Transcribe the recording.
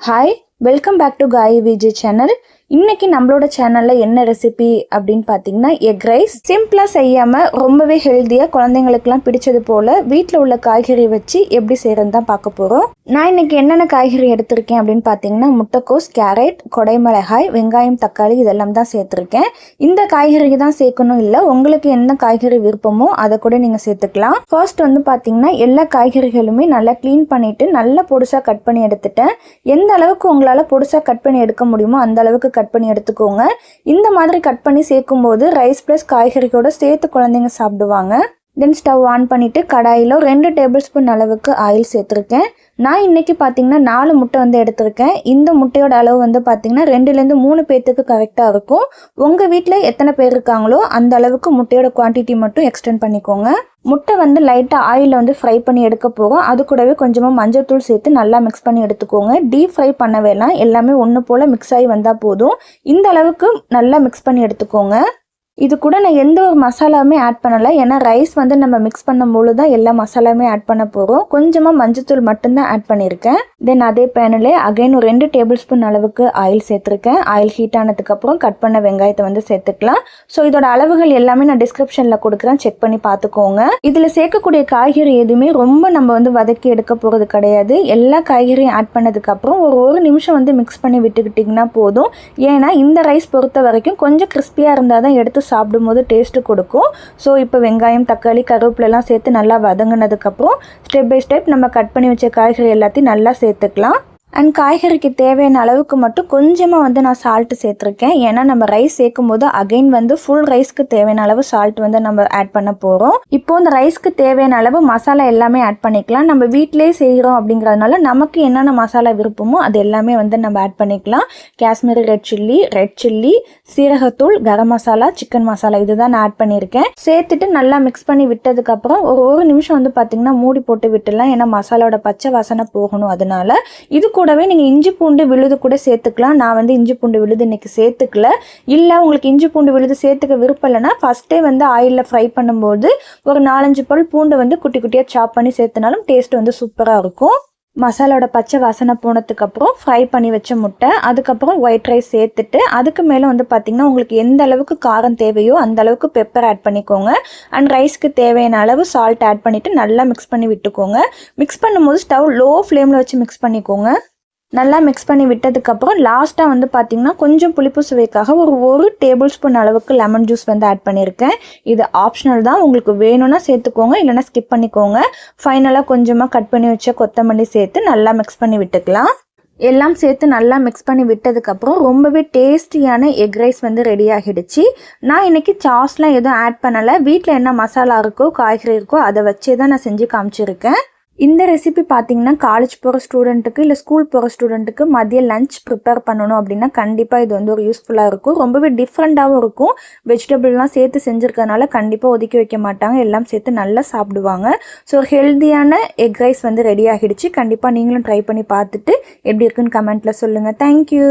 Hi, welcome back to காய் Vijay channel இன்னைக்கு நம்மளோட சேனல்ல என்ன ரெசிபி அப்படின்னு பார்த்தீங்கன்னா எக் ரைஸ் சிம்பிளா செய்யாம ரொம்பவே ஹெல்த்தியா குழந்தைங்களுக்குலாம் பிடிச்சது போல வீட்டில் உள்ள காய்கறி வச்சு எப்படி செய்யறது தான் பார்க்க போறோம். நான் இன்னைக்கு என்னென்ன காய்கறி எடுத்திருக்கேன் அப்படின்னு பார்த்தீங்கன்னா முட்டைக்கோஸ் கேரட் கொடைமிளகாய் வெங்காயம் தக்காளி இதெல்லாம் தான் சேர்த்துருக்கேன். இந்த காய்கறி தான் சேர்க்கணும் இல்லை உங்களுக்கு என்ன காய்கறி விருப்பமோ அதை கூட நீங்கள் சேர்த்துக்கலாம். ஃபர்ஸ்ட் வந்து பார்த்தீங்கன்னா எல்லா காய்கறிகளுமே நல்லா க்ளீன் பண்ணிட்டு நல்லா பொடுசாக கட் பண்ணி எடுத்துட்டேன். எந்த அளவுக்கு உங்களை உங்களால் பொடிசாக கட் பண்ணி எடுக்க முடியுமோ அந்த அளவுக்கு கட் பண்ணி எடுத்துக்கோங்க. இந்த மாதிரி கட் பண்ணி சேர்க்கும்போது ரைஸ் ப்ளஸ் காய்கறியோட சேர்த்து குழந்தைங்க சாப்பிடுவாங்க. தென் ஸ்டவ் ஆன் பண்ணிவிட்டு கடாயில் ரெண்டு டேபிள் ஸ்பூன் அளவுக்கு ஆயில் சேர்த்துருக்கேன். நான் இன்றைக்கி பார்த்தீங்கன்னா நாலு முட்டை வந்து எடுத்திருக்கேன். இந்த முட்டையோட அளவு வந்து பார்த்திங்கன்னா ரெண்டுலேருந்து மூணு பேர்த்துக்கு கரெக்டாக இருக்கும். உங்கள் வீட்டில் எத்தனை பேர் இருக்காங்களோ அந்த அளவுக்கு முட்டையோட குவான்டிட்டி மட்டும் எக்ஸ்டெண்ட் பண்ணிக்கோங்க. முட்டை வந்து லைட்டாக ஆயிலில் வந்து ஃப்ரை பண்ணி எடுக்க போகும் அது கூடவே கொஞ்சமாக மஞ்சள் தூள் சேர்த்து நல்லா மிக்ஸ் பண்ணி எடுத்துக்கோங்க. டீப் ஃப்ரை பண்ண வேணாம் எல்லாமே ஒன்று போல் மிக்ஸ் ஆகி வந்தால் போதும். இந்த அளவுக்கு நல்லா மிக்ஸ் பண்ணி எடுத்துக்கோங்க. இது கூட நான் எந்த ஒரு மசாலாவுமே ஆட் பண்ணலை. ஏன்னா ரைஸ் வந்து நம்ம மிக்ஸ் பண்ணும்போது தான் எல்லா மசாலாவுமே ஆட் பண்ண போகிறோம் கொஞ்சமாக மஞ்சத்தூள் மட்டும்தான் ஆட் பண்ணியிருக்கேன். தென் அதே பேனில் அகைன் ஒரு ரெண்டு டேபிள் ஸ்பூன் அளவுக்கு ஆயில் சேர்த்துருக்கேன். ஆயில் ஹீட் ஆனதுக்கப்புறம் கட் பண்ண வெங்காயத்தை வந்து சேர்த்துக்கலாம். ஸோ இதோட அளவுகள் எல்லாமே நான் டிஸ்கிரிப்ஷனில் கொடுக்குறேன். செக் பண்ணி பார்த்துக்கோங்க. இதில் சேர்க்கக்கூடிய காய்கறி எதுவுமே ரொம்ப நம்ம வந்து வதக்கி எடுக்க போகிறது கிடையாது. எல்லா காய்கறியும் ஆட் பண்ணதுக்கப்புறம் ஒரு ஒரு நிமிஷம் வந்து மிக்ஸ் பண்ணி விட்டுக்கிட்டிங்கன்னா போதும். ஏன்னா இந்த ரைஸ் பொறுத்த வரைக்கும் கொஞ்சம் கிறிஸ்பியாக இருந்தால் தான் எடுத்து சாப்பிடும்போது டேஸ்ட்டு கொடுக்கும். ஸோ இப்போ வெங்காயம் தக்காளி கருவேப்பிலெல்லாம் சேர்த்து நல்லா வதங்கினதுக்கப்புறம் ஸ்டெப் பை ஸ்டெப் நம்ம கட் பண்ணி வச்ச காய்கறி எல்லாத்தையும் நல்லா சேர்த்து சேர்த்துக்கலாம் அண்ட் காய்கறிக்கு தேவையான அளவுக்கு மட்டும் கொஞ்சமாக வந்து நான் சால்ட்டு சேர்த்துருக்கேன். ஏன்னா நம்ம ரைஸ் சேர்க்கும் போது அகைன் வந்து ஃபுல் ரைஸ்க்கு தேவையான அளவு சால்ட் வந்து நம்ம ஆட் பண்ண போகிறோம் இப்போ இந்த ரைஸ்க்கு தேவையான அளவு மசாலா எல்லாமே ஆட் பண்ணிக்கலாம். நம்ம வீட்டிலேயே செய்கிறோம் அப்படிங்கிறதுனால நமக்கு என்னென்ன மசாலா விருப்பமோ அது எல்லாமே வந்து நம்ம ஆட் பண்ணிக்கலாம். Kashmiri red chilli red chilli சீரகத்தூள் கரம் மசாலா சிக்கன் மசாலா இதுதான் நான் ஆட் பண்ணியிருக்கேன். சேர்த்துட்டு நல்லா மிக்ஸ் பண்ணி விட்டதுக்கப்புறம் ஒரு ஒரு நிமிஷம் வந்து பார்த்தீங்கன்னா மூடி போட்டு விட்டுலாம் ஏன்னா மசாலாவோட பச்சை வாசனை போகணும் அதனால. இது கூடவே நீங்கள் இஞ்சி பூண்டு விழுது கூட சேர்த்துக்கலாம். நான் வந்து இஞ்சி பூண்டு விழுது இன்னைக்கு சேர்த்துக்கல. இல்லை உங்களுக்கு இஞ்சி பூண்டு விழுது சேர்த்துக்க விருப்பம் இல்லைன்னா ஃபஸ்ட்டே வந்து ஆயிலில் ஃப்ரை பண்ணும்போது ஒரு நாலஞ்சு பல் பூண்டு வந்து குட்டி குட்டியாக சாப் பண்ணி சேர்த்துனாலும் டேஸ்ட் வந்து சூப்பராக இருக்கும். மசாலோட பச்சை வாசனை போனதுக்கப்புறம் ஃப்ரை பண்ணி வச்ச முட்டை அதுக்கப்புறம் ஒயிட் ரைஸ் சேர்த்துட்டு அதுக்கு மேலே வந்து பார்த்திங்கன்னா உங்களுக்கு எந்த அளவுக்கு காரம் தேவையோ அந்த அளவுக்கு பெப்பர் ஆட் பண்ணிக்கோங்க. அண்ட் ரைஸ்க்கு தேவையான அளவு சால்ட் ஆட் பண்ணிவிட்டு நல்லா மிக்ஸ் பண்ணி விட்டுக்கோங்க. மிக்ஸ் பண்ணும்போது ஸ்டவ் லோ ஃப்ளேமில் வச்சு மிக்ஸ் பண்ணிக்கோங்க. நல்லா மிக்ஸ் பண்ணி விட்டதுக்கப்புறம் லாஸ்ட்டாக வந்து பார்த்திங்கன்னா கொஞ்சம் புளிப்பு சுவைக்காக ஒரு ஒரு டேபிள் ஸ்பூன் அளவுக்கு லெமன் ஜூஸ் வந்து ஆட் பண்ணியிருக்கேன் இது ஆப்ஷனல் தான். உங்களுக்கு வேணும்னா சேர்த்துக்கோங்க. இல்லைனா ஸ்கிப் பண்ணிக்கோங்க. ஃபைனலாக கொஞ்சமாக கட் பண்ணி வச்ச கொத்தமல்லி சேர்த்து நல்லா மிக்ஸ் பண்ணி விட்டுக்கலாம். எல்லாம் சேர்த்து நல்லா மிக்ஸ் பண்ணி விட்டதுக்கப்புறம் ரொம்பவே டேஸ்டியான எக் ரைஸ் வந்து ரெடி ஆகிடுச்சு. நான் இன்றைக்கி சாஸ்லாம் எதுவும் ஆட் பண்ணலை. வீட்டில் என்ன மசாலா இருக்கோ காய்கறி இருக்கோ அதை வச்சே தான் நான் செஞ்சு காமிச்சிருக்கேன். இந்த ரெசிபி பார்த்தீங்கன்னா காலேஜ் போகிற ஸ்டூடெண்ட்டுக்கு இல்லை ஸ்கூல் போகிற ஸ்டூடெண்ட்டுக்கு மதியம் லஞ்ச் ப்ரிப்பேர் பண்ணணும் அப்படின்னா கண்டிப்பாக இது வந்து ஒரு யூஸ்ஃபுல்லாக இருக்கும். ரொம்பவே டிஃப்ரெண்ட்டாகவும் இருக்கும். வெஜிடபிள்லாம் சேர்த்து செஞ்சுருக்கனால கண்டிப்பாக ஒதுக்கி வைக்க மாட்டாங்க. எல்லாம் சேர்த்து நல்லா சாப்பிடுவாங்க. ஸோ ஹெல்த்தியான எக் ரைஸ் வந்து ரெடி ஆகிடுச்சு. கண்டிப்பாக நீங்களும் ட்ரை பண்ணி பார்த்துட்டு எப்படி இருக்குன்னு கமெண்ட்டில் சொல்லுங்கள் தேங்க்யூ